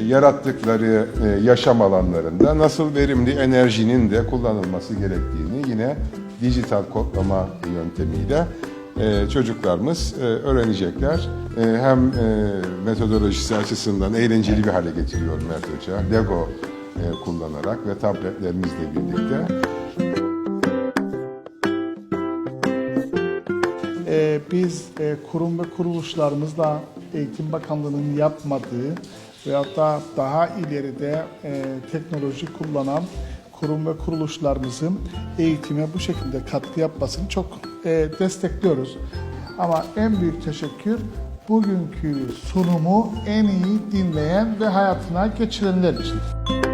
yarattıkları e, yaşam alanlarında nasıl verimli enerjinin de kullanılması gerektiğini yine dijital kodlama yöntemiyle e, çocuklarımız e, öğrenecekler. Hem metodolojisi açısından eğlenceli bir hale getiriyor Mert Hoca. Lego kullanarak ve tabletlerimizle birlikte. Biz kurum ve kuruluşlarımızla Eğitim Bakanlığı'nın yapmadığı veyahut da daha ileride e, teknoloji kullanan kurum ve kuruluşlarımızın eğitime bu şekilde katkı yapmasını çok e, destekliyoruz. Ama en büyük teşekkür bugünkü sunumu en iyi dinleyen ve hayatına geçirenler için.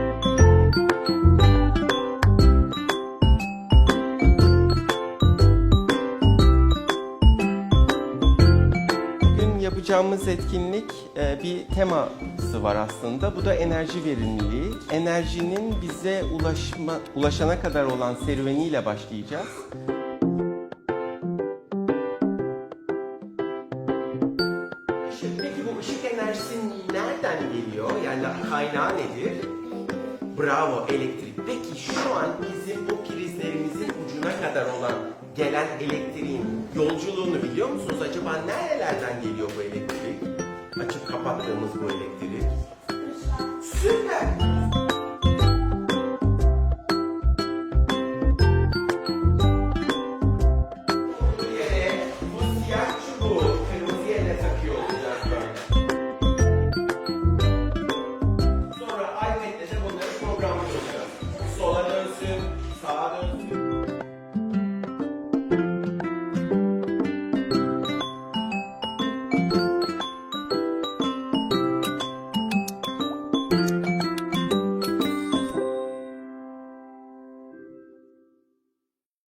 Yapacağımız etkinlik e, bir teması var aslında. Bu da enerji verimliliği. Enerjinin bize ulaşma, ulaşana kadar olan serüveniyle başlayacağız. Peki bu ışık enerjisi nereden geliyor? Yani kaynağı nedir? Bravo elektrik. Peki şu an bizim bu prizlerimizin ucuna kadar olan gelen elektriğin yolculuğunu biliyor musunuz? Acaba nerelerden geliyor bu elektrik? Açıp kapattığımız bu elektrik.